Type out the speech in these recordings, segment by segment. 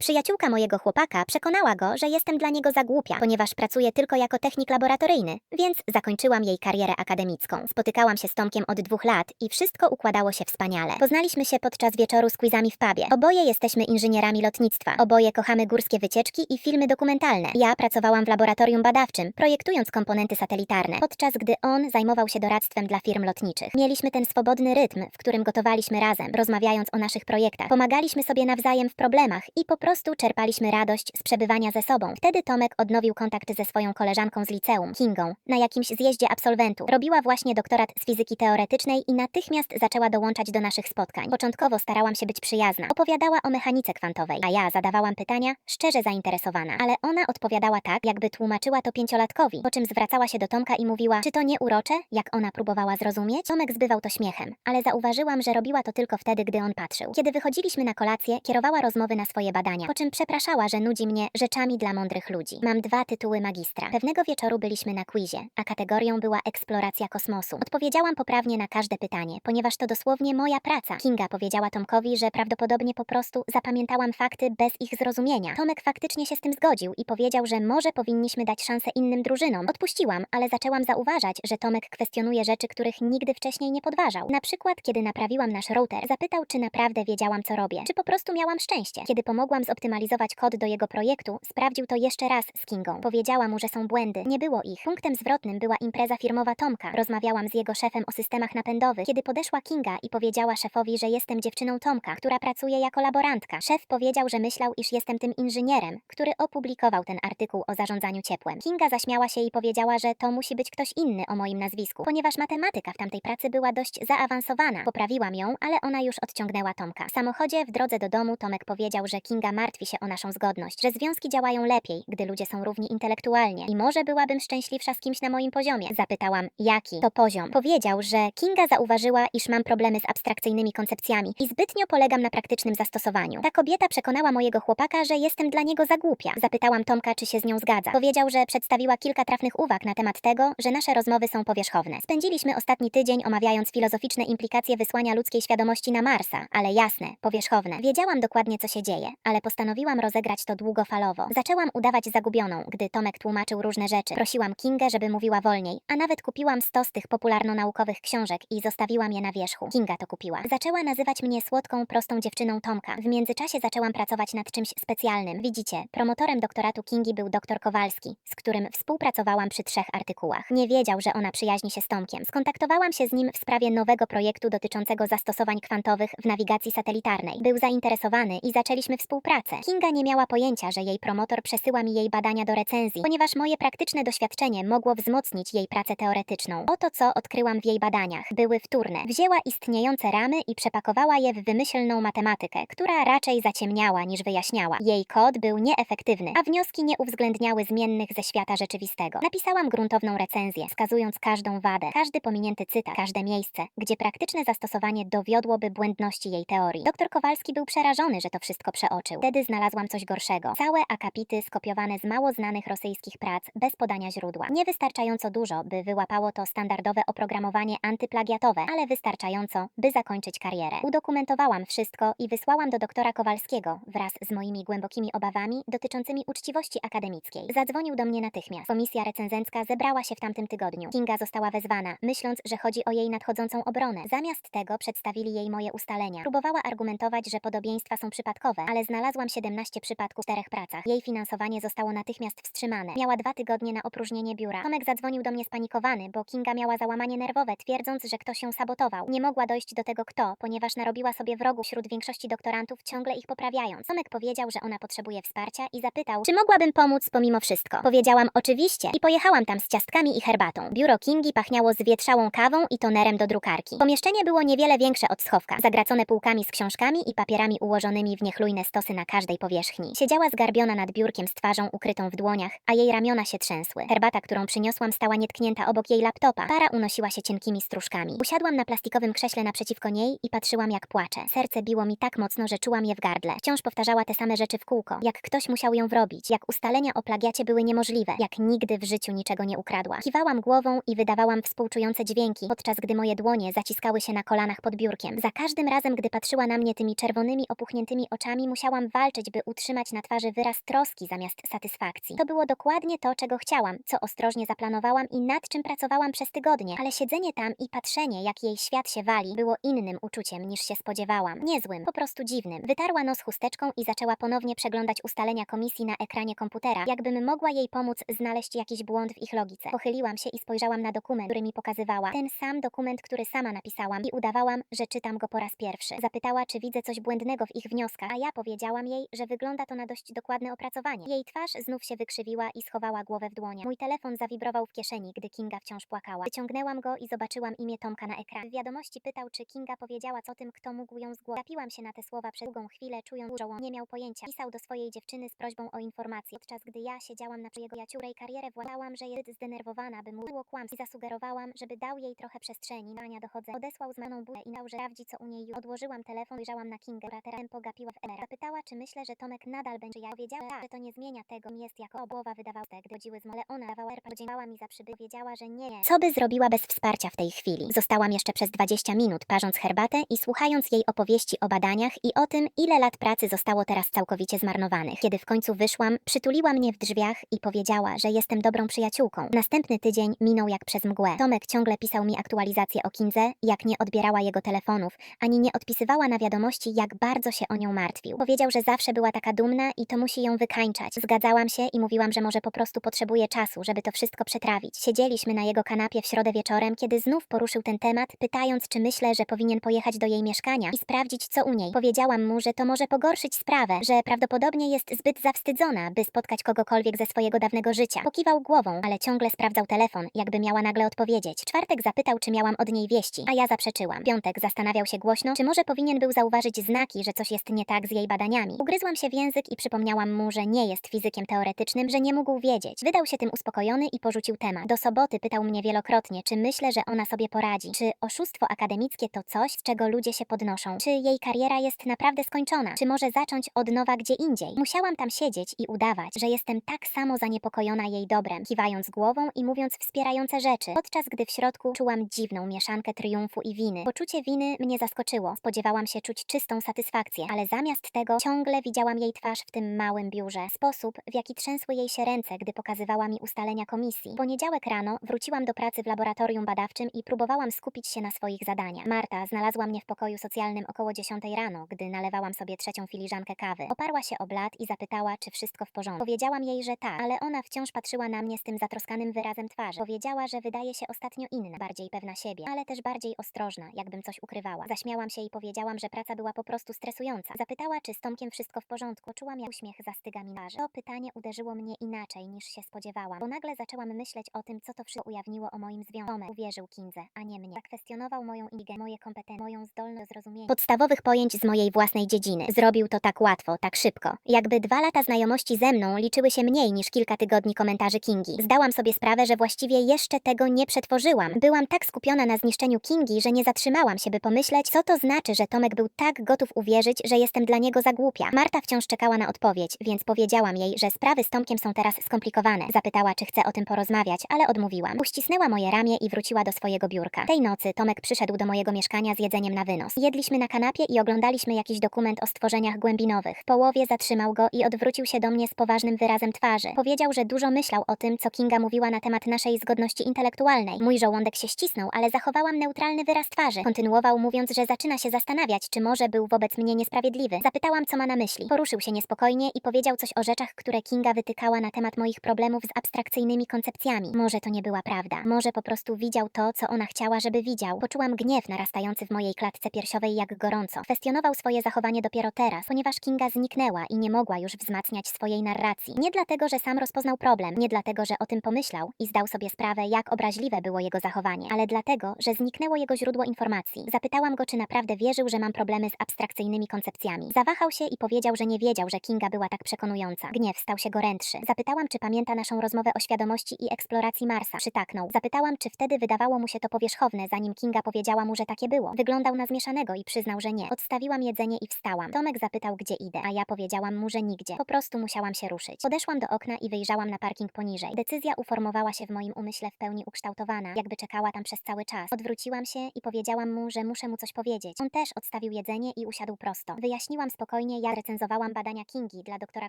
Przyjaciółka mojego chłopaka przekonała go, że jestem dla niego za głupia, ponieważ pracuję tylko jako technik laboratoryjny, więc zakończyłam jej karierę akademicką. Spotykałam się z Tomkiem od dwóch lat i wszystko układało się wspaniale. Poznaliśmy się podczas wieczoru z quizami w pubie. Oboje jesteśmy inżynierami lotnictwa. Oboje kochamy górskie wycieczki i filmy dokumentalne. Ja pracowałam w laboratorium badawczym, projektując komponenty satelitarne, podczas gdy on zajmował się doradztwem dla firm lotniczych. Mieliśmy ten swobodny rytm, w którym gotowaliśmy razem, rozmawiając o naszych projektach. Pomagaliśmy sobie nawzajem w problemach i po prostu czerpaliśmy radość z przebywania ze sobą. Wtedy Tomek odnowił kontakt ze swoją koleżanką z liceum, Kingą, na jakimś zjeździe absolwentów. Robiła właśnie doktorat z fizyki teoretycznej i natychmiast zaczęła dołączać do naszych spotkań. Początkowo starałam się być przyjazna. Opowiadała o mechanice kwantowej, a ja zadawałam pytania, szczerze zainteresowana. Ale ona odpowiadała tak, jakby tłumaczyła to pięciolatkowi, po czym zwracała się do Tomka i mówiła, czy to nie urocze, jak ona próbowała zrozumieć? Tomek zbywał to śmiechem, ale zauważyłam, że robiła to tylko wtedy, gdy on patrzył. Kiedy wychodziliśmy na kolację, kierowała rozmowy na swoje badania, po czym przepraszała, że nudzi mnie rzeczami dla mądrych ludzi. Mam dwa tytuły magistra. Pewnego wieczoru byliśmy na quizie, a kategorią była eksploracja kosmosu. Odpowiedziałam poprawnie na każde pytanie, ponieważ to dosłownie moja praca. Kinga powiedziała Tomkowi, że prawdopodobnie po prostu zapamiętałam fakty bez ich zrozumienia. Tomek faktycznie się z tym zgodził i powiedział, że może powinniśmy dać szansę innym drużynom. Odpuściłam, ale zaczęłam zauważać, że Tomek kwestionuje rzeczy, których nigdy wcześniej nie podważał. Na przykład, kiedy naprawiłam nasz router, zapytał, czy naprawdę wiedziałam, co robię, czy po prostu miałam szczęście. Kiedy pomogłam zoptymalizować kod do jego projektu, sprawdził to jeszcze raz z Kingą. Powiedziała mu, że są błędy. Nie było ich. Punktem zwrotnym była impreza firmowa Tomka. Rozmawiałam z jego szefem o systemach napędowych, kiedy podeszła Kinga i powiedziała szefowi, że jestem dziewczyną Tomka, która pracuje jako laborantka. Szef powiedział, że myślał, iż jestem tym inżynierem, który opublikował ten artykuł o zarządzaniu ciepłem. Kinga zaśmiała się i powiedziała, że to musi być ktoś inny o moim nazwisku, ponieważ matematyka w tamtej pracy była dość zaawansowana. Poprawiłam ją, ale ona już odciągnęła Tomka. W samochodzie w drodze do domu Tomek powiedział, że Kinga martwi się o naszą zgodność, że związki działają lepiej, gdy ludzie są równi intelektualnie i może byłabym szczęśliwsza z kimś na moim poziomie. Zapytałam, jaki to poziom. Powiedział, że Kinga zauważyła, iż mam problemy z abstrakcyjnymi koncepcjami i zbytnio polegam na praktycznym zastosowaniu. Ta kobieta przekonała mojego chłopaka, że jestem dla niego za głupia. Zapytałam Tomka, czy się z nią zgadza. Powiedział, że przedstawiła kilka trafnych uwag na temat tego, że nasze rozmowy są powierzchowne. Spędziliśmy ostatni tydzień omawiając filozoficzne implikacje wysłania ludzkiej świadomości na Marsa, ale jasne, powierzchowne. Wiedziałam dokładnie, co się dzieje, ale postanowiłam rozegrać to długofalowo. Zaczęłam udawać zagubioną, gdy Tomek tłumaczył różne rzeczy. Prosiłam Kingę, żeby mówiła wolniej, a nawet kupiłam stos tych popularno-naukowych książek i zostawiłam je na wierzchu. Kinga to kupiła. Zaczęła nazywać mnie słodką, prostą dziewczyną Tomka. W międzyczasie zaczęłam pracować nad czymś specjalnym. Widzicie, promotorem doktoratu Kingi był dr Kowalski, z którym współpracowałam przy trzech artykułach. Nie wiedział, że ona przyjaźni się z Tomkiem. Skontaktowałam się z nim w sprawie nowego projektu dotyczącego zastosowań kwantowych w nawigacji satelitarnej. Był zainteresowany i zaczęliśmy współpracę. Kinga nie miała pojęcia, że jej promotor przesyła mi jej badania do recenzji, ponieważ moje praktyczne doświadczenie mogło wzmocnić jej pracę teoretyczną. Oto co odkryłam w jej badaniach. Były wtórne. Wzięła istniejące ramy i przepakowała je w wymyślną matematykę, która raczej zaciemniała niż wyjaśniała. Jej kod był nieefektywny, a wnioski nie uwzględniały zmiennych ze świata rzeczywistego. Napisałam gruntowną recenzję, wskazując każdą wadę, każdy pominięty cytat, każde miejsce, gdzie praktyczne zastosowanie dowiodłoby błędności jej teorii. Doktor Kowalski był przerażony, że to wszystko przeoczył. Wtedy znalazłam coś gorszego. Całe akapity skopiowane z mało znanych rosyjskich prac, bez podania źródła. Niewystarczająco dużo, by wyłapało to standardowe oprogramowanie antyplagiatowe, ale wystarczająco, by zakończyć karierę. Udokumentowałam wszystko i wysłałam do doktora Kowalskiego wraz z moimi głębokimi obawami dotyczącymi uczciwości akademickiej. Zadzwonił do mnie natychmiast. Komisja recenzencka zebrała się w tamtym tygodniu. Kinga została wezwana, myśląc, że chodzi o jej nadchodzącą obronę. Zamiast tego przedstawili jej moje ustalenia. Próbowała argumentować, że podobieństwa są przypadkowe, ale znalazłam 17 przypadków w czterech pracach. Jej finansowanie zostało natychmiast wstrzymane. Miała dwa tygodnie na opróżnienie biura. Tomek zadzwonił do mnie spanikowany, bo Kinga miała załamanie nerwowe, twierdząc, że ktoś ją sabotował. Nie mogła dojść do tego kto, ponieważ narobiła sobie wrogów wśród większości doktorantów, ciągle ich poprawiając. Tomek powiedział, że ona potrzebuje wsparcia i zapytał, czy mogłabym pomóc pomimo wszystko. Powiedziałam oczywiście i pojechałam tam z ciastkami i herbatą. Biuro Kingi pachniało zwietrzałą kawą i tonerem do drukarki. Pomieszczenie było niewiele większe od schowka, zagracone półkami z książkami i papierami ułożonymi w niechlujne stosy na każdej powierzchni. Siedziała zgarbiona nad biurkiem z twarzą ukrytą w dłoniach, a jej ramiona się trzęsły. Herbata, którą przyniosłam, stała nietknięta obok jej laptopa. Para unosiła się cienkimi stróżkami. Usiadłam na plastikowym krześle naprzeciwko niej i patrzyłam jak płacze. Serce biło mi tak mocno, że czułam je w gardle. Wciąż powtarzała te same rzeczy w kółko. Jak ktoś musiał ją wrobić, jak ustalenia o plagiacie były niemożliwe, jak nigdy w życiu niczego nie ukradła. Kiwałam głową i wydawałam współczujące dźwięki, podczas gdy moje dłonie zaciskały się na kolanach pod biurkiem. Za każdym razem, gdy patrzyła na mnie tymi czerwonymi, opuchniętymi oczami, musiałam walczyć, by utrzymać na twarzy wyraz troski zamiast satysfakcji. To było dokładnie to, czego chciałam, co ostrożnie zaplanowałam i nad czym pracowałam przez tygodnie, ale siedzenie tam i patrzenie, jak jej świat się wali, było innym uczuciem niż się spodziewałam. Niezłym, po prostu dziwnym. Wytarła nos chusteczką i zaczęła ponownie przeglądać ustalenia komisji na ekranie komputera, jakbym mogła jej pomóc znaleźć jakiś błąd w ich logice. Pochyliłam się i spojrzałam na dokument, który mi pokazywała. Ten sam dokument, który sama napisałam i udawałam, że czytam go po raz pierwszy. Zapytała, czy widzę coś błędnego w ich wnioskach, a ja powiedziałam jej, że wygląda to na dość dokładne opracowanie. Jej twarz znów się wykrzywiła i schowała głowę w dłoniach. Mój telefon zawibrował w kieszeni, gdy Kinga wciąż płakała. Wyciągnęłam go i zobaczyłam imię Tomka na ekranie. W wiadomości pytał, czy Kinga powiedziała co tym, kto mógł ją zgłosić. Zapiłam się na te słowa przez długą chwilę, czując, że nie miał pojęcia. Pisał do swojej dziewczyny z prośbą o informację, podczas gdy ja siedziałam na jego jaciurej karierę władałam, że jest zdenerwowana, by mu było kłamstwo i zasugerowałam, żeby dał jej trochę przestrzeni. Ania dochodzę. Odesłał zmaną bułę i dał, że sprawdzi co u niej. Odłożyłam telefon, wyjrzałam na Kingę, która pogapiła w Emera. Czy myślę, że Tomek nadal będzie ja. Powiedziała, że to nie zmienia tego, jest jako obłowa wydawała te, gdy chodziły z mole. Ona dawała erpa, podziękowała mi za przybycie. Wiedziała, że nie. Co by zrobiła bez wsparcia w tej chwili? Zostałam jeszcze przez 20 minut, parząc herbatę i słuchając jej opowieści o badaniach i o tym, ile lat pracy zostało teraz całkowicie zmarnowanych. Kiedy w końcu wyszłam, przytuliła mnie w drzwiach i powiedziała, że jestem dobrą przyjaciółką. Następny tydzień minął jak przez mgłę. Tomek ciągle pisał mi aktualizacje o Kindze, jak nie odbierała jego telefonów, ani nie odpisywała na wiadomości, jak bardzo się o nią martwił. Powiedział, że zawsze była taka dumna i to musi ją wykańczać. Zgadzałam się i mówiłam, że może po prostu potrzebuje czasu, żeby to wszystko przetrawić. Siedzieliśmy na jego kanapie w środę wieczorem, kiedy znów poruszył ten temat, pytając, czy myślę, że powinien pojechać do jej mieszkania i sprawdzić, co u niej. Powiedziałam mu, że to może pogorszyć sprawę, że prawdopodobnie jest zbyt zawstydzona, by spotkać kogokolwiek ze swojego dawnego życia. Pokiwał głową, ale ciągle sprawdzał telefon, jakby miała nagle odpowiedzieć. Czwartek zapytał, czy miałam od niej wieści, a ja zaprzeczyłam. Piątek zastanawiał się głośno, czy może powinien był zauważyć znaki, że coś jest nie tak z jej badaniami. Ugryzłam się w język i przypomniałam mu, że nie jest fizykiem teoretycznym, że nie mógł wiedzieć. Wydał się tym uspokojony i porzucił temat. Do soboty pytał mnie wielokrotnie, czy myślę, że ona sobie poradzi, czy oszustwo akademickie to coś, z czego ludzie się podnoszą, czy jej kariera jest naprawdę skończona, czy może zacząć od nowa gdzie indziej. Musiałam tam siedzieć i udawać, że jestem tak samo zaniepokojona jej dobrem, kiwając głową i mówiąc wspierające rzeczy, podczas gdy w środku czułam dziwną mieszankę triumfu i winy. Poczucie winy mnie zaskoczyło. Spodziewałam się czuć czystą satysfakcję, ale zamiast tego ciągle widziałam jej twarz w tym małym biurze. Sposób, w jaki trzęsły jej się ręce, gdy pokazywała mi ustalenia komisji. W poniedziałek rano wróciłam do pracy w laboratorium badawczym i próbowałam skupić się na swoich zadaniach. Marta znalazła mnie w pokoju socjalnym około 10 rano, gdy nalewałam sobie trzecią filiżankę kawy. Oparła się o blat i zapytała, czy wszystko w porządku. Powiedziałam jej, że tak, ale ona wciąż patrzyła na mnie z tym zatroskanym wyrazem twarzy. Powiedziała, że wydaje się ostatnio inna, bardziej pewna siebie, ale też bardziej ostrożna, jakbym coś ukrywała. Zaśmiałam się i powiedziałam, że praca była po prostu stresująca. Zapytała, czy z Tomkiem wszystko w porządku. Czułam, jak uśmiech zastyga mi twarzy. To pytanie uderzyło mnie inaczej niż się spodziewałam, bo nagle zaczęłam myśleć o tym, co to wszystko ujawniło o moim związku. Tomek uwierzył Kindze, a nie mnie. Zakwestionował moją igę, moje kompetencje, moją zdolność do zrozumienia podstawowych pojęć z mojej własnej dziedziny. Zrobił to tak łatwo, tak szybko. Jakby dwa lata znajomości ze mną liczyły się mniej niż kilka tygodni komentarzy Kingi. Zdałam sobie sprawę, że właściwie jeszcze tego nie przetworzyłam. Byłam tak skupiona na zniszczeniu Kingi, że nie zatrzymałam się, by pomyśleć, co to znaczy, że Tomek był tak gotów uwierzyć, że jestem dla niego za głupia. Marta wciąż czekała na odpowiedź, więc powiedziałam jej, że sprawy z Tomkiem są teraz skomplikowane. Zapytała, czy chcę o tym porozmawiać, ale odmówiłam. Uścisnęła moje ramię i wróciła do swojego biurka. Tej nocy Tomek przyszedł do mojego mieszkania z jedzeniem na wynos. Jedliśmy na kanapie i oglądaliśmy jakiś dokument o stworzeniach głębinowych. W połowie zatrzymał go i odwrócił się do mnie z poważnym wyrazem twarzy. Powiedział, że dużo myślał o tym, co Kinga mówiła na temat naszej zgodności intelektualnej. Mój żołądek się ścisnął, ale zachowałam neutralny wyraz twarzy. Kontynuował mówiąc, że zaczyna się zastanawiać, czy może był wobec mnie niesprawiedliwy. Zapytałam, co ma na myśli. Poruszył się niespokojnie i powiedział coś o rzeczach, które Kinga wytykała na temat moich problemów z abstrakcyjnymi koncepcjami. Może to nie była prawda. Może po prostu widział to, co ona chciała, żeby widział. Poczułam gniew narastający w mojej klatce piersiowej jak gorąco. Kwestionował swoje zachowanie dopiero teraz, ponieważ Kinga zniknęła i nie mogła już wzmacniać swojej narracji. Nie dlatego, że sam rozpoznał problem, nie dlatego, że o tym pomyślał i zdał sobie sprawę, jak obraźliwe było jego zachowanie, ale dlatego, że zniknęło jego źródło informacji. Zapytałam go, czy naprawdę wierzył, że mam problemy z abstrakcyjnymi koncepcjami. Zawahał się i powiedział, że nie wiedział, że Kinga była tak przekonująca. Gniew stał się gorętszy. Zapytałam, czy pamięta naszą rozmowę o świadomości i eksploracji Marsa. Przytaknął. Zapytałam, czy wtedy wydawało mu się to powierzchowne, zanim Kinga powiedziała mu, że takie było. Wyglądał na zmieszanego i przyznał, że nie. Odstawiłam jedzenie i wstałam. Tomek zapytał, gdzie idę, a ja powiedziałam mu, że nigdzie. Po prostu musiałam się ruszyć. Podeszłam do okna i wyjrzałam na parking poniżej. Decyzja uformowała się w moim umyśle w pełni ukształtowana, jakby czekała tam przez cały czas. Odwróciłam się i powiedziałam mu, że muszę mu coś powiedzieć. On też odstawił jedzenie i usiadł prosto. Wyjaśniłam spokojnie, mnie, jak recenzowałam badania Kingi dla doktora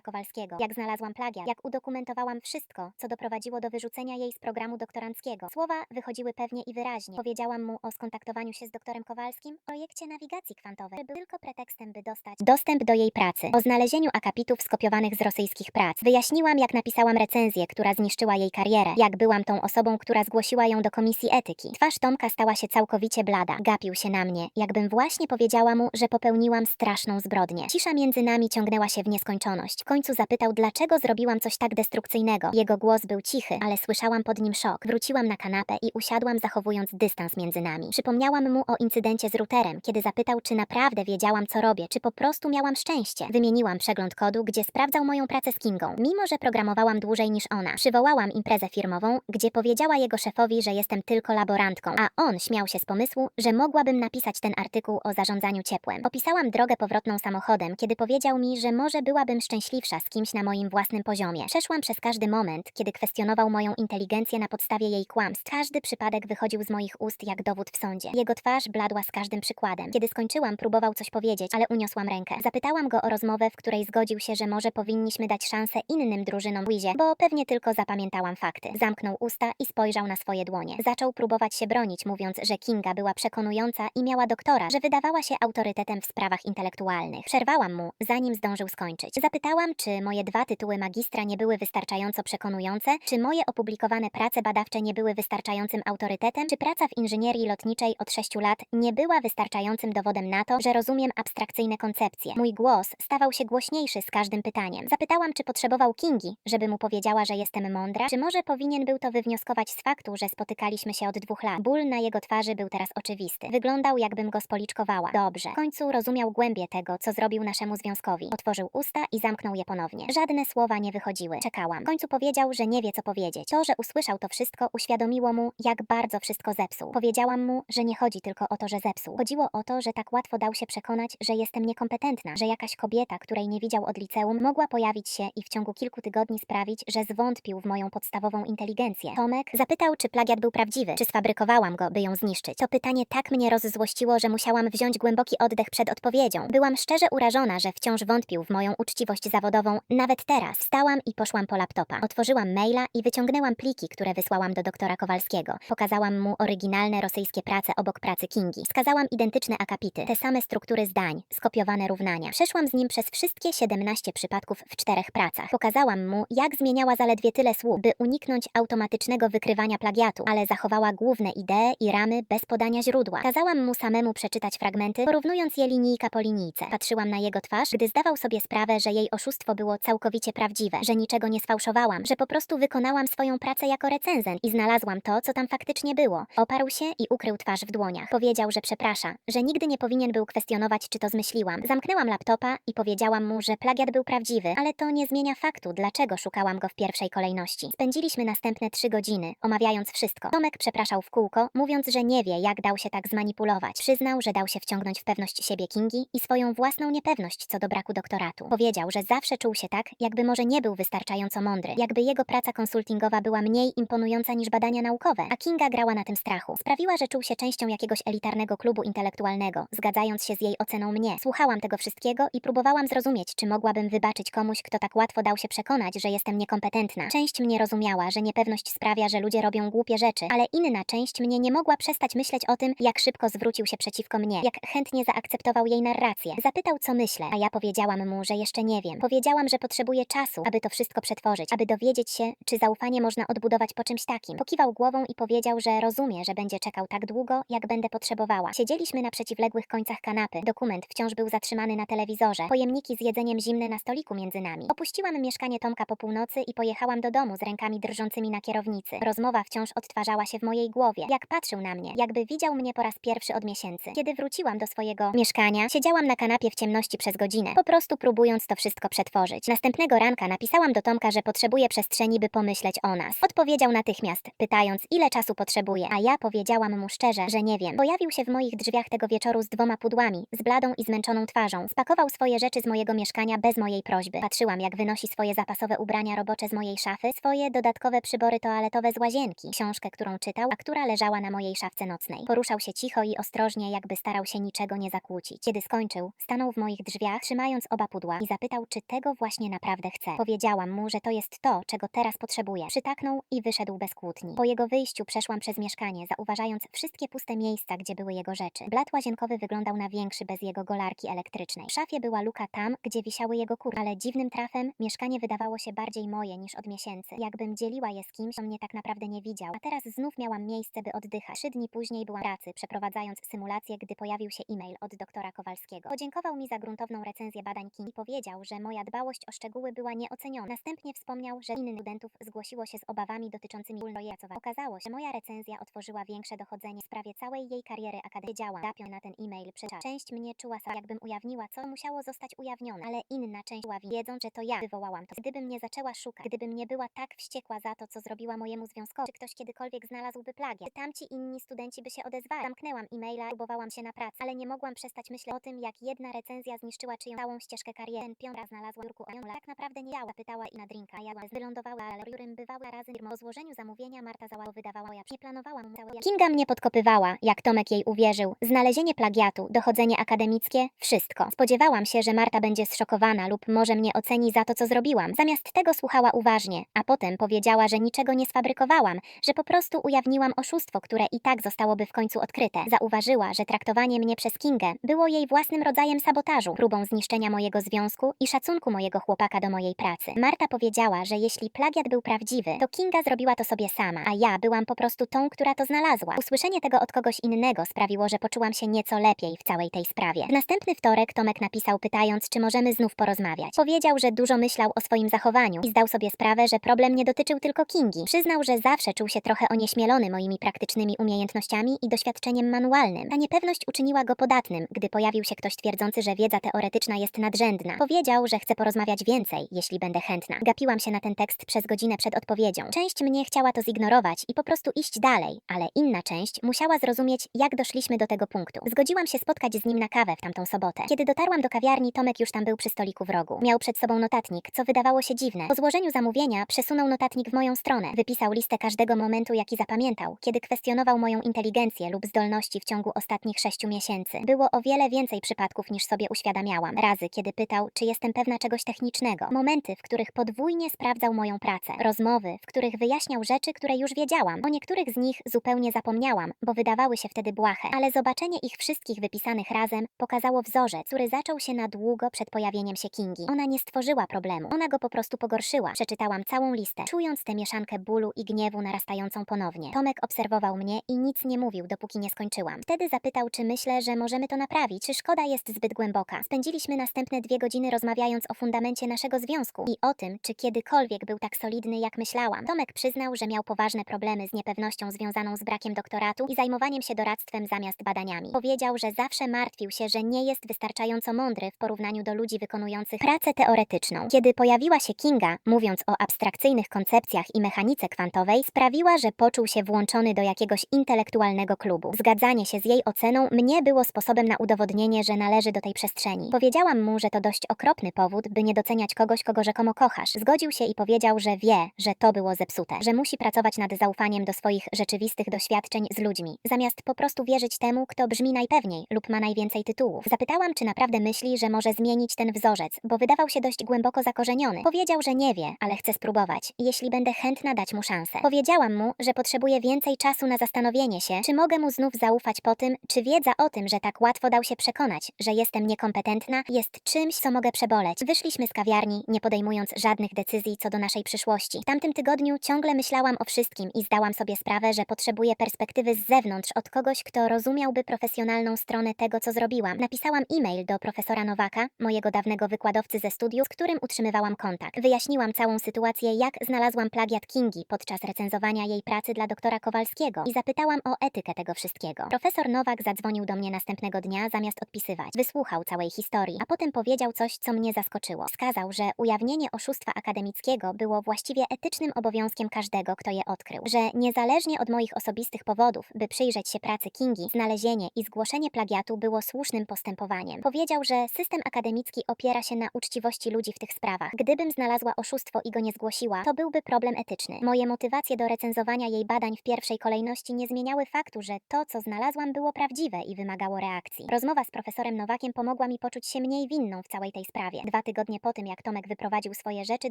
Kowalskiego, jak znalazłam plagiat, jak udokumentowałam wszystko, co doprowadziło do wyrzucenia jej z programu doktoranckiego. Słowa wychodziły pewnie i wyraźnie. Powiedziałam mu o skontaktowaniu się z doktorem Kowalskim, o projekcie nawigacji kwantowej, który był tylko pretekstem, by dostać dostęp do jej pracy, o znalezieniu akapitów skopiowanych z rosyjskich prac. Wyjaśniłam, jak napisałam recenzję, która zniszczyła jej karierę, jak byłam tą osobą, która zgłosiła ją do komisji etyki. Twarz Tomka stała się całkowicie blada. Gapił się na mnie, jakbym właśnie powiedziała mu, że popełniłam straszną zbrodnię. Cisza między nami ciągnęła się w nieskończoność. W końcu zapytał, dlaczego zrobiłam coś tak destrukcyjnego. Jego głos był cichy, ale słyszałam pod nim szok. Wróciłam na kanapę i usiadłam, zachowując dystans między nami. Przypomniałam mu o incydencie z routerem, kiedy zapytał, czy naprawdę wiedziałam, co robię, czy po prostu miałam szczęście. Wymieniłam przegląd kodu, gdzie sprawdzał moją pracę z Kingą, mimo że programowałam dłużej niż ona. Przywołałam imprezę firmową, gdzie powiedziała jego szefowi, że jestem tylko laborantką, a on śmiał się z pomysłu, że mogłabym napisać ten artykuł o zarządzaniu ciepłem. Opisałam drogę powrotną samochodem, kiedy powiedział mi, że może byłabym szczęśliwsza z kimś na moim własnym poziomie. Przeszłam przez każdy moment, kiedy kwestionował moją inteligencję na podstawie jej kłamstw. Każdy przypadek wychodził z moich ust jak dowód w sądzie. Jego twarz bladła z każdym przykładem. Kiedy skończyłam, próbował coś powiedzieć, ale uniosłam rękę. Zapytałam go o rozmowę, w której zgodził się, że może powinniśmy dać szansę innym drużynom Wizie, bo pewnie tylko zapamiętałam fakty. Zamknął usta i spojrzał na swoje dłonie. Zaczął próbować się bronić, mówiąc, że Kinga była przekonująca i miała doktora, że wydawała się autorytetem w sprawach intelektualnych. Przerwałam mu, zanim zdążył skończyć. Zapytałam, czy moje dwa tytuły magistra nie były wystarczająco przekonujące, czy moje opublikowane prace badawcze nie były wystarczającym autorytetem, czy praca w inżynierii lotniczej od 6 lat nie była wystarczającym dowodem na to, że rozumiem abstrakcyjne koncepcje. Mój głos stawał się głośniejszy z każdym pytaniem. Zapytałam, czy potrzebował Kingi, żeby mu powiedziała, że jestem mądra, czy może powinien był to wywnioskować z faktu, że spotykaliśmy się od dwóch lat. Ból na jego twarzy był teraz oczywisty. Wyglądał, jakbym go spoliczkowała. Dobrze. W końcu rozumiał głębię tego, co zrobił związkowi. Otworzył usta i zamknął je ponownie. Żadne słowa nie wychodziły. Czekałam. W końcu powiedział, że nie wie, co powiedzieć. To, że usłyszał to wszystko, uświadomiło mu, jak bardzo wszystko zepsuł. Powiedziałam mu, że nie chodzi tylko o to, że zepsuł. Chodziło o to, że tak łatwo dał się przekonać, że jestem niekompetentna, że jakaś kobieta, której nie widział od liceum, mogła pojawić się i w ciągu kilku tygodni sprawić, że zwątpił w moją podstawową inteligencję. Tomek zapytał, czy plagiat był prawdziwy, czy sfabrykowałam go, by ją zniszczyć. To pytanie tak mnie rozzłościło, że musiałam wziąć głęboki oddech przed odpowiedzią. Byłam szczerze urażona, że wciąż wątpił w moją uczciwość zawodową, nawet teraz. Wstałam i poszłam po laptopa. Otworzyłam maila i wyciągnęłam pliki, które wysłałam do doktora Kowalskiego. Pokazałam mu oryginalne rosyjskie prace obok pracy Kingi. Wskazałam identyczne akapity, te same struktury zdań, skopiowane równania. Przeszłam z nim przez wszystkie 17 przypadków w czterech pracach. Pokazałam mu, jak zmieniała zaledwie tyle słów, by uniknąć automatycznego wykrywania plagiatu, ale zachowała główne idee i ramy bez podania źródła. Kazałam mu samemu przeczytać fragmenty, porównując je linijka po linijce. Patrzyłam na jego twarz, gdy zdawał sobie sprawę, że jej oszustwo było całkowicie prawdziwe, że niczego nie sfałszowałam, że po prostu wykonałam swoją pracę jako recenzent i znalazłam to, co tam faktycznie było. Oparł się i ukrył twarz w dłoniach. Powiedział, że przeprasza, że nigdy nie powinien był kwestionować, czy to zmyśliłam. Zamknęłam laptopa i powiedziałam mu, że plagiat był prawdziwy, ale to nie zmienia faktu, dlaczego szukałam go w pierwszej kolejności. Spędziliśmy następne trzy godziny, omawiając wszystko. Tomek przepraszał w kółko, mówiąc, że nie wie, jak dał się tak zmanipulować. Przyznał, że dał się wciągnąć w pewność siebie Kingi i swoją własną niepewność co do braku doktoratu. Powiedział, że zawsze czuł się tak, jakby może nie był wystarczająco mądry, jakby jego praca konsultingowa była mniej imponująca niż badania naukowe, a Kinga grała na tym strachu. Sprawiła, że czuł się częścią jakiegoś elitarnego klubu intelektualnego, zgadzając się z jej oceną mnie. Słuchałam tego wszystkiego i próbowałam zrozumieć, czy mogłabym wybaczyć komuś, kto tak łatwo dał się przekonać, że jestem niekompetentna. Część mnie rozumiała, że niepewność sprawia, że ludzie robią głupie rzeczy, ale inna część mnie nie mogła przestać myśleć o tym, jak szybko zwrócił się przeciwko mnie, jak chętnie zaakceptował jej narrację. Zapytał, co myślę, a ja powiedziałam mu, że jeszcze nie wiem. Powiedziałam, że potrzebuję czasu, aby to wszystko przetworzyć, aby dowiedzieć się, czy zaufanie można odbudować po czymś takim. Pokiwał głową i powiedział, że rozumie, że będzie czekał tak długo, jak będę potrzebowała. Siedzieliśmy na przeciwległych końcach kanapy. Dokument wciąż był zatrzymany na telewizorze. Pojemniki z jedzeniem zimne na stoliku między nami. Opuściłam mieszkanie Tomka po północy i pojechałam do domu z rękami drżącymi na kierownicy. Rozmowa wciąż odtwarzała się w mojej głowie. Jak patrzył na mnie, jakby widział mnie po raz pierwszy od miesięcy. Kiedy wróciłam do swojego mieszkania, siedziałam na kanapie w ciemności przez godzinę, po prostu próbując to wszystko przetworzyć. Następnego ranka napisałam do Tomka, że potrzebuję przestrzeni, by pomyśleć o nas. Odpowiedział natychmiast, pytając, ile czasu potrzebuje, a ja powiedziałam mu szczerze, że nie wiem. Pojawił się w moich drzwiach tego wieczoru z dwoma pudłami, z bladą i zmęczoną twarzą. Spakował swoje rzeczy z mojego mieszkania bez mojej prośby. Patrzyłam, jak wynosi swoje zapasowe ubrania robocze z mojej szafy, swoje dodatkowe przybory toaletowe z łazienki, książkę, którą czytał, a która leżała na mojej szafce nocnej. Poruszał się cicho i ostrożnie, jakby starał się niczego nie zakłócić. Kiedy skończył, stanął w moich drzwiach drzwiach, trzymając oba pudła i zapytał, czy tego właśnie naprawdę chce. Powiedziałam mu, że to jest to, czego teraz potrzebuję. Przytaknął i wyszedł bez kłótni. Po jego wyjściu przeszłam przez mieszkanie, zauważając wszystkie puste miejsca, gdzie były jego rzeczy. Blat łazienkowy wyglądał na większy bez jego golarki elektrycznej. W szafie była luka tam, gdzie wisiały jego kurtki, ale dziwnym trafem mieszkanie wydawało się bardziej moje niż od miesięcy. Jakbym dzieliła je z kimś, kto mnie tak naprawdę nie widział. A teraz znów miałam miejsce, by oddychać. Trzy dni później byłam pracy, przeprowadzając symulację, gdy pojawił się e-mail od doktora Kowalskiego. Podziękował mi za gruntowną recenzję badań kin i powiedział, że moja dbałość o szczegóły była nieoceniona. Następnie wspomniał, że innych studentów zgłosiło się z obawami dotyczącymi projektu. Okazało się, że moja recenzja otworzyła większe dochodzenie w sprawie całej jej kariery akademickiej. Wiedziałam, gapią na ten e-mail przez. Część mnie czuła sama, jakbym ujawniła, co musiało zostać ujawnione, ale inna część była wiedząc, że to ja wywołałam to. Gdybym nie zaczęła szukać, gdybym nie była tak wściekła za to, co zrobiła mojemu związkowi, czy ktoś kiedykolwiek znalazłby plagiat, czy tamci inni studenci by się odezwali. Zamknęłam e-maila, próbowałam się na pracę, ale nie mogłam przestać myśleć o tym, jak jedna recenzja zniszczyła czyją całą ścieżkę kariery. Ten piąta znalazła biurku Ojola. Tak naprawdę nie działa, pytała i na drinka. Ja wylądowała, ale którym bywały razy firmą. Po złożeniu zamówienia Marta załała wydawała ja nie planowałam całe Kinga mnie podkopywała, jak Tomek jej uwierzył. Znalezienie plagiatu, dochodzenie akademickie, wszystko. Spodziewałam się, że Marta będzie zszokowana lub może mnie oceni za to, co zrobiłam. Zamiast tego słuchała uważnie, a potem powiedziała, że niczego nie sfabrykowałam, że po prostu ujawniłam oszustwo, które i tak zostałoby w końcu odkryte. Zauważyła, że traktowanie mnie przez Kingę było jej własnym rodzajem sabotażu, próbą zniszczenia mojego związku i szacunku mojego chłopaka do mojej pracy. Marta powiedziała, że jeśli plagiat był prawdziwy, to Kinga zrobiła to sobie sama, a ja byłam po prostu tą, która to znalazła. Usłyszenie tego od kogoś innego sprawiło, że poczułam się nieco lepiej w całej tej sprawie. W następny wtorek Tomek napisał pytając, czy możemy znów porozmawiać. Powiedział, że dużo myślał o swoim zachowaniu i zdał sobie sprawę, że problem nie dotyczył tylko Kingi. Przyznał, że zawsze czuł się trochę onieśmielony moimi praktycznymi umiejętnościami i doświadczeniem manualnym. Ta niepewność uczyniła go podatnym, gdy pojawił się ktoś twierdzący, że wiedza teoretyczna jest nadrzędna. Powiedział, że chce porozmawiać więcej, jeśli będę chętna. Gapiłam się na ten tekst przez godzinę przed odpowiedzią. Część mnie chciała to zignorować i po prostu iść dalej, ale inna część musiała zrozumieć, jak doszliśmy do tego punktu. Zgodziłam się spotkać z nim na kawę w tamtą sobotę. Kiedy dotarłam do kawiarni, Tomek już tam był przy stoliku w rogu. Miał przed sobą notatnik, co wydawało się dziwne. Po złożeniu zamówienia przesunął notatnik w moją stronę. Wypisał listę każdego momentu, jaki zapamiętał, kiedy kwestionował moją inteligencję lub zdolności w ciągu ostatnich sześciu miesięcy. Było o wiele więcej przypadków niż sobie uświadamiałam. Razy, kiedy pytał, czy jestem pewna czegoś technicznego. Momenty, w których podwójnie sprawdzał moją pracę. Rozmowy, w których wyjaśniał rzeczy, które już wiedziałam. O niektórych z nich zupełnie zapomniałam, bo wydawały się wtedy błahe. Ale zobaczenie ich wszystkich wypisanych razem pokazało wzorzec, który zaczął się na długo przed pojawieniem się Kingi. Ona nie stworzyła problemu, ona go po prostu pogorszyła. Przeczytałam całą listę, czując tę mieszankę bólu i gniewu narastającą ponownie. Tomek obserwował mnie i nic nie mówił, dopóki nie skończyłam. Wtedy zapytał, czy myślę, że możemy to naprawić, czy szkoda jest zbyt głęboka. Spędziliśmy następne dwie godziny rozmawiając o fundamencie naszego związku i o tym, czy kiedykolwiek był tak solidny, jak myślałam. Tomek przyznał, że miał poważne problemy z niepewnością związaną z brakiem doktoratu i zajmowaniem się doradztwem zamiast badaniami. Powiedział, że zawsze martwił się, że nie jest wystarczająco mądry w porównaniu do ludzi wykonujących pracę teoretyczną. Kiedy pojawiła się Kinga, mówiąc o abstrakcyjnych koncepcjach i mechanice kwantowej, sprawiła, że poczuł się włączony do jakiegoś intelektualnego klubu. Zgadzanie się z jej oceną mnie było sposobem na udowodnienie, że należy do tej przestrzeni. Powiedziałam mu, że to dość okropny powód, by nie doceniać kogoś, kogo rzekomo kochasz. Zgodził się i powiedział, że wie, że to było zepsute, że musi pracować nad zaufaniem do swoich rzeczywistych doświadczeń z ludźmi, zamiast po prostu wierzyć temu, kto brzmi najpewniej lub ma najwięcej tytułów. Zapytałam, czy naprawdę myśli, że może zmienić ten wzorzec, bo wydawał się dość głęboko zakorzeniony. Powiedział, że nie wie, ale chce spróbować, jeśli będę chętna dać mu szansę. Powiedziałam mu, że potrzebuję więcej czasu na zastanowienie się, czy mogę mu znów zaufać po tym, czy wiedza o tym, że tak łatwo dał się przekonać, że jestem niekompetentna, jest czymś, co mogę przeboleć. Wyszliśmy z kawiarni, nie podejmując żadnych decyzji co do naszej przyszłości. W tamtym tygodniu ciągle myślałam o wszystkim i zdałam sobie sprawę, że potrzebuję perspektywy z zewnątrz od kogoś, kto rozumiałby profesjonalną stronę tego, co zrobiłam. Napisałam e-mail do profesora Nowaka, mojego dawnego wykładowcy ze studiów, z którym utrzymywałam kontakt. Wyjaśniłam całą sytuację, jak znalazłam plagiat Kingi podczas recenzowania jej pracy dla doktora Kowalskiego i zapytałam o etykę tego wszystkiego. Profesor Nowak zadzwonił do mnie następnego dnia zamiast odpisywać. Wysłuchał całej historii, a potem powiedział coś, co mnie zaskoczyło. Wskazał, że ujawnienie oszustwa akademickiego było właściwie etycznym obowiązkiem każdego, kto je odkrył. Że niezależnie od moich osobistych powodów, by przyjrzeć się pracy Kingi, znalezienie i zgłoszenie plagiatu było słusznym postępowaniem. Powiedział, że system akademicki opiera się na uczciwości ludzi w tych sprawach. Gdybym znalazła oszustwo i go nie zgłosiła, to byłby problem etyczny. Moje motywacje do recenzowania jej badań w pierwszej kolejności nie zmieniały faktu, że to, co znalazłam, było prawdziwe i wymagało reakcji. Rozmowa z profesorem Nowakiem pomogła mi poczuć się mniej winną w całej tej sprawie. Dwa tygodnie po tym, jak Tomek wyprowadził swoje rzeczy,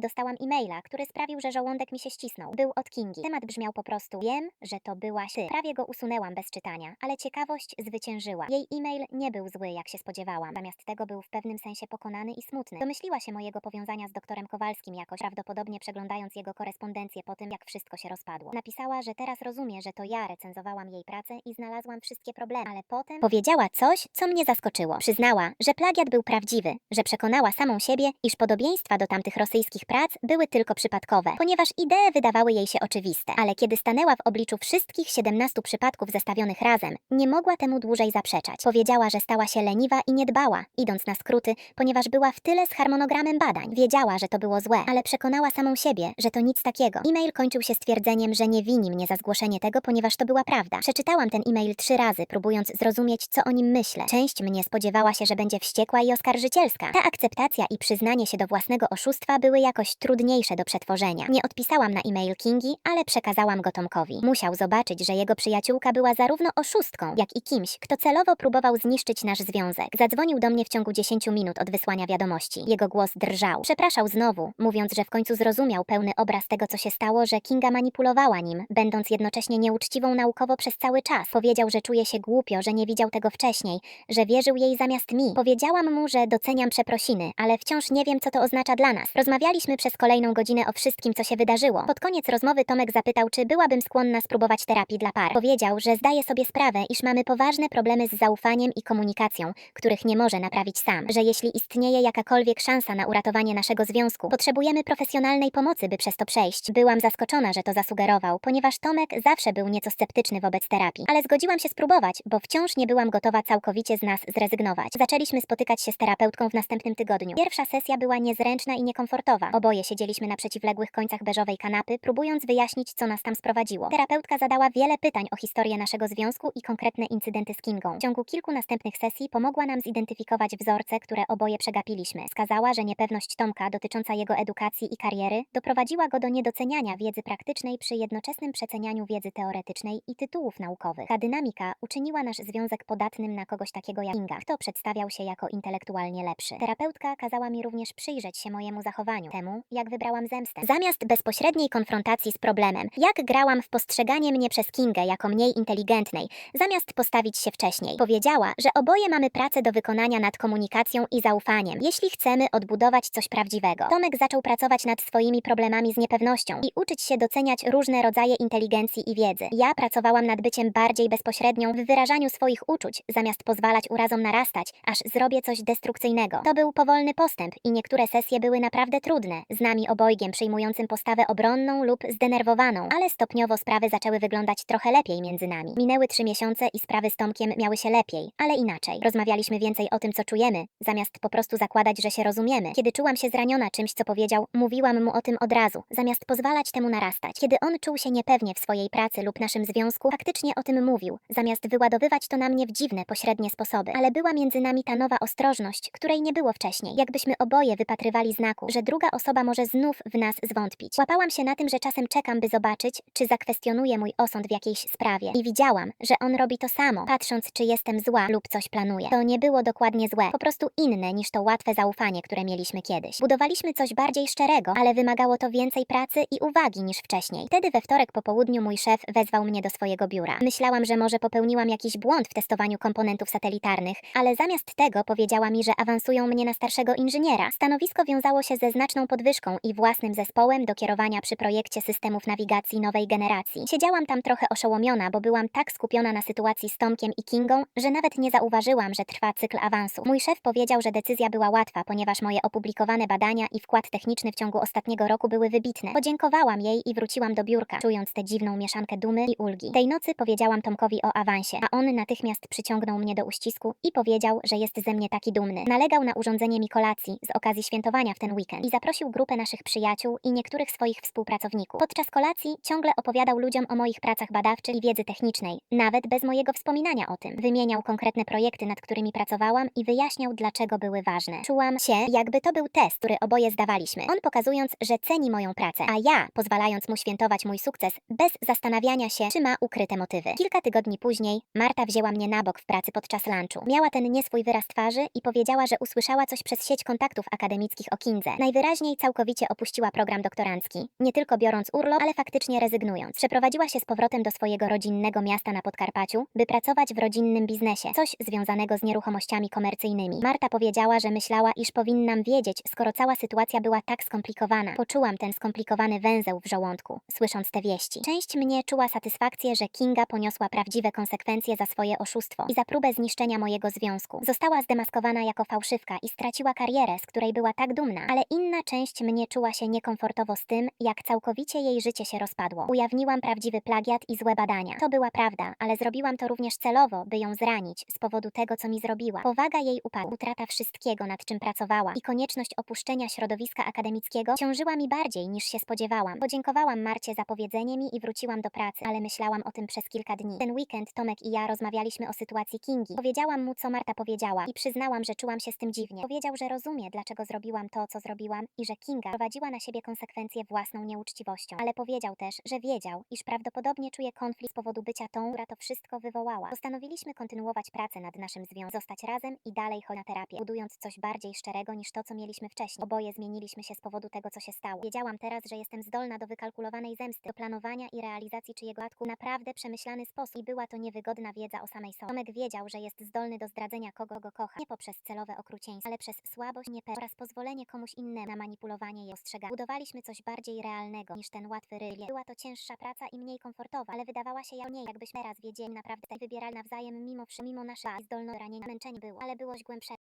dostałam e-maila, który sprawił, że żołądek mi się ścisnął. Był od Kingi. Temat brzmiał po prostu: Wiem, że to byłaś ty. Prawie go usunęłam bez czytania, ale ciekawość zwyciężyła. Jej e-mail nie był zły, jak się spodziewałam. Zamiast tego był w pewnym sensie pokonany i smutny. Domyśliła się mojego powiązania z doktorem Kowalskim jakoś, prawdopodobnie przeglądając jego korespondencję po tym, jak wszystko się rozpadło. Napisała, że teraz rozumie, że to ja recenzowałam jej pracę i znalazłam wszystkie problemy, ale potem powiedziała coś, co mnie zaskoczyło. Przyznała, że plagiat był prawdziwy, że przekonała samą siebie, iż podobieństwa do tamtych rosyjskich prac były tylko przypadkowe, ponieważ idee wydawały jej się oczywiste. Ale kiedy stanęła w obliczu wszystkich 17 przypadków zestawionych razem, nie mogła temu dłużej zaprzeczać. Powiedziała, że stała się leniwa i nie dbała, idąc na skróty, ponieważ była w tyle z harmonogramem badań. Wiedziała, że to było złe, ale przekonała samą siebie, że to nic takiego. E-mail kończył się stwierdzeniem, że nie wini mnie za zgłoszenie tego, ponieważ to była prawda. Przeczytałam ten e-mail trzy razy, próbując zrozumieć, co o nim myślę. Część mnie spodziewała się, że będzie wściekła i oskarżycielska. Ta akceptacja i przyznanie się do własnego oszustwa były jakoś trudniejsze do przetworzenia. Nie odpisałam na e-mail Kingi, ale przekazałam go Tomkowi. Musiał zobaczyć, że jego przyjaciółka była zarówno oszustką, jak i kimś, kto celowo próbował zniszczyć nasz związek. Zadzwonił do mnie w ciągu 10 minut od wysłania wiadomości. Jego głos drżał. Przepraszał znowu, mówiąc, że w końcu zrozumiał pełny obraz tego, co się stało, że Kinga manipulowała nim, będąc jednocześnie nieuczciwą naukowo przez cały czas. Powiedział, że czuje się głupio, że nie widział tego wcześniej, że wierzył jej zamiast mi. Powiedziałam mu, że doceniam przeprosiny, ale wciąż nie wiem, co to oznacza dla nas. Rozmawialiśmy przez kolejną godzinę o wszystkim, co się wydarzyło. Pod koniec rozmowy Tomek zapytał, czy byłabym skłonna spróbować terapii dla par. Powiedział, że zdaje sobie sprawę, iż mamy poważne problemy z zaufaniem i komunikacją, których nie może naprawić sam, że jeśli istnieje jakakolwiek szansa na uratowanie naszego związku, potrzebujemy profesjonalnej pomocy, by przez to przejść. Byłam zaskoczona, że to zasugerował, ponieważ Tomek zawsze był nieco sceptyczny wobec terapii, ale zgodziłam się spróbować, bo wciąż nie byłam gotowa całkowicie z nas zrezygnować. Zaczęliśmy spotykać się z terapeutką w następnym tygodniu. Pierwsza sesja była niezręczna i niekomfortowa. Oboje siedzieliśmy na przeciwległych końcach beżowej kanapy, próbując wyjaśnić, co nas tam sprowadziło. Terapeutka zadała wiele pytań o historię naszego związku i konkretne incydenty z Kingą. W ciągu kilku następnych sesji pomogła nam zidentyfikować wzorce, które oboje przegapiliśmy. Wskazała, że niepewność Tomka dotycząca jego edukacji i kariery doprowadziła go do niedoceniania wiedzy praktycznej przy jednoczesnym przecenianiu wiedzy teoretycznej i tytułów naukowych. Ta dynamika uczyniła nasz związek podatnym na kogoś takiego jak Kinga, kto przedstawiał się jako intelektualnie lepszy. Terapeutka kazała mi również przyjrzeć się mojemu zachowaniu, temu, jak wybrałam zemstę. Zamiast bezpośredniej konfrontacji z problemem, jak grałam w postrzeganie mnie przez Kingę jako mniej inteligentnej, zamiast postawić się wcześniej. Powiedziała, że oboje mamy pracę do wykonania nad komunikacją i zaufaniem, jeśli chcemy odbudować coś prawdziwego. Tomek zaczął pracować nad swoimi problemami z niepewnością i uczyć się doceniać różne rodzaje inteligencji i wiedzy. Ja pracowałam nad byciem bardziej bezpośrednią w wyrażaniu swoich uczuć, zamiast pozwalać urazom narastać, aż zrobię coś destrukcyjnego. To był powolny postęp i niektóre sesje były naprawdę trudne, z nami obojgiem przyjmującym postawę obronną lub zdenerwowaną, ale stopniowo sprawy zaczęły wyglądać trochę lepiej między nami. Minęły trzy miesiące i sprawy z Tomkiem miały się lepiej, ale inaczej. Rozmawialiśmy więcej o tym, co czujemy, zamiast po prostu zakładać, że się rozumiemy. Kiedy czułam się zraniona czymś, co powiedział, mówiłam mu o tym od razu, zamiast pozwalać temu narastać. Kiedy on czuł się niepewnie w swojej pracy lub naszym związku, faktycznie o tym mówił, zamiast wyładowywać to na mnie w dziwne, pośrednie sposoby. Ale była między nami ta nowa ostrożność, której nie było wcześniej. Jakbyśmy oboje wypatrywali znaku, że druga osoba może znów w nas zwątpić. Łapałam się na tym, że czasem czekam, by zobaczyć, czy zakwestionuje mój osąd w jakiejś sprawie. I widziałam, że on robi to samo, patrząc, czy jestem zła lub coś planuje. To nie było dokładnie złe, po prostu inne niż to łatwe zaufanie, które mieliśmy kiedyś. Budowaliśmy coś bardziej szczerego, ale wymagało to więcej pracy i uwagi niż wcześniej. Wtedy we wtorek po południu mój szef wezwał mnie do swojego biura. Myślałam, że może popełniłam jakiś błąd w testowaniu komponentów satelitarnych, ale zamiast tego powiedziała mi, że awansują mnie na starszego inżyniera. Stanowisko wiązało się ze znaczną podwyżką i własnym zespołem do kierowania przy projekcie systemów nawigacji nowej generacji. Siedziałam tam trochę oszołomiona, bo byłam tak skupiona na sytuacji z Tomkiem i Kingą, że nawet nie zauważyłam, że trwa cykl awansu. Mój szef powiedział, że decyzja była łatwa, ponieważ moje opublikowane badania i wkład techniczny w ciągu ostatniego roku były wybitne. Podziękowałam jej i wróciłam do biurka, czując tę dziwną mieszankę dumy i ulgi. Tej nocy powiedziałam Tomkowi o awansie, a on natychmiast przyciągnął mnie do uścisku i powiedział, że jest ze mnie taki dumny. Nalegał na urządzenie mi kolacji z okazji świętowania w ten weekend i zaprosił grupę naszych przyjaciół i niektórych swoich współpracowników. Podczas kolacji ciągle opowiadał ludziom o moich pracach badawczych i wiedzy technicznej, nawet bez mojego wspominania o tym. Wymieniał konkretne projekty, nad którymi pracowałam i wyjaśniał, dlaczego były ważne. Czułam się, jakby to był test, który oboje zdawaliśmy. On pokazując, że ceni moją pracę, a ja pozwalając mu świętować mój sukces bez zastanawiania się, czy ma ukryte motywy. Kilka tygodni później Marta wzięła mnie na bok w pracy podczas lunchu. Miała ten nieswój wyraz twarzy twarzy i powiedziała, że usłyszała coś przez sieć kontaktów akademickich o Kindze. Najwyraźniej całkowicie opuściła program doktorancki, nie tylko biorąc urlop, ale faktycznie rezygnując. Przeprowadziła się z powrotem do swojego rodzinnego miasta na Podkarpaciu, by pracować w rodzinnym biznesie, coś związanego z nieruchomościami komercyjnymi. Marta powiedziała, że myślała, iż powinnam wiedzieć, skoro cała sytuacja była tak skomplikowana. Poczułam ten skomplikowany węzeł w żołądku, słysząc te wieści. Część mnie czuła satysfakcję, że Kinga poniosła prawdziwe konsekwencje za swoje oszustwo i za próbę zniszczenia mojego związku. Została zdemaskowana jako fałszywka i straciła karierę, z której była tak dumna, ale inna część mnie czuła się niekomfortowo z tym, jak całkowicie jej życie się rozpadło. Ujawniłam prawdziwy plagiat i złe badania. To była prawda, ale zrobiłam to również celowo, by ją zranić z powodu tego, co mi zrobiła. Powaga jej upadła, utrata wszystkiego, nad czym pracowała i konieczność opuszczenia środowiska akademickiego ciążyła mi bardziej niż się spodziewałam. Podziękowałam Marcie za powiedzenie mi i wróciłam do pracy, ale myślałam o tym przez kilka dni. Ten weekend Tomek i ja rozmawialiśmy o sytuacji Kingi. Powiedziałam mu, co Marta powiedziała i przyznałam, że czułam się z tym dziwnie. Powiedział, że rozumie, dlaczego zrobiłam to, co zrobiłam i że Kinga prowadziła na siebie konsekwencje własną nieuczciwością. Ale powiedział też, że wiedział, iż prawdopodobnie czuje konflikt z powodu bycia tą, która to wszystko wywołała. Postanowiliśmy kontynuować pracę nad naszym związkiem, zostać razem i dalej chodzić na terapię, budując coś bardziej szczerego niż to, co mieliśmy wcześniej. Oboje zmieniliśmy się z powodu tego, co się stało. Wiedziałam teraz, że jestem zdolna do wykalkulowanej zemsty, do planowania i realizacji czyjego atku naprawdę przemyślany sposób i była to niewygodna wiedza o samej sobie. Tomek wiedział, że jest zdolny do zdradzenia kogo go kocha, nie poprzez celowe okrucieństwo, ale przez słabość, niepewność oraz pozwolenie komuś innemu na manipulowanie i ostrzeganie. Budowaliśmy coś bardziej realnego niż ten łatwy rylie. Była to cięższa praca i mniej komfortowa, ale wydawała się ja niej, jakbyśmy teraz wiedzieli naprawdę wybierali nawzajem mimo, wszy- mimo naszej zdolności ranienia męczenie było, ale byłoś głębsze.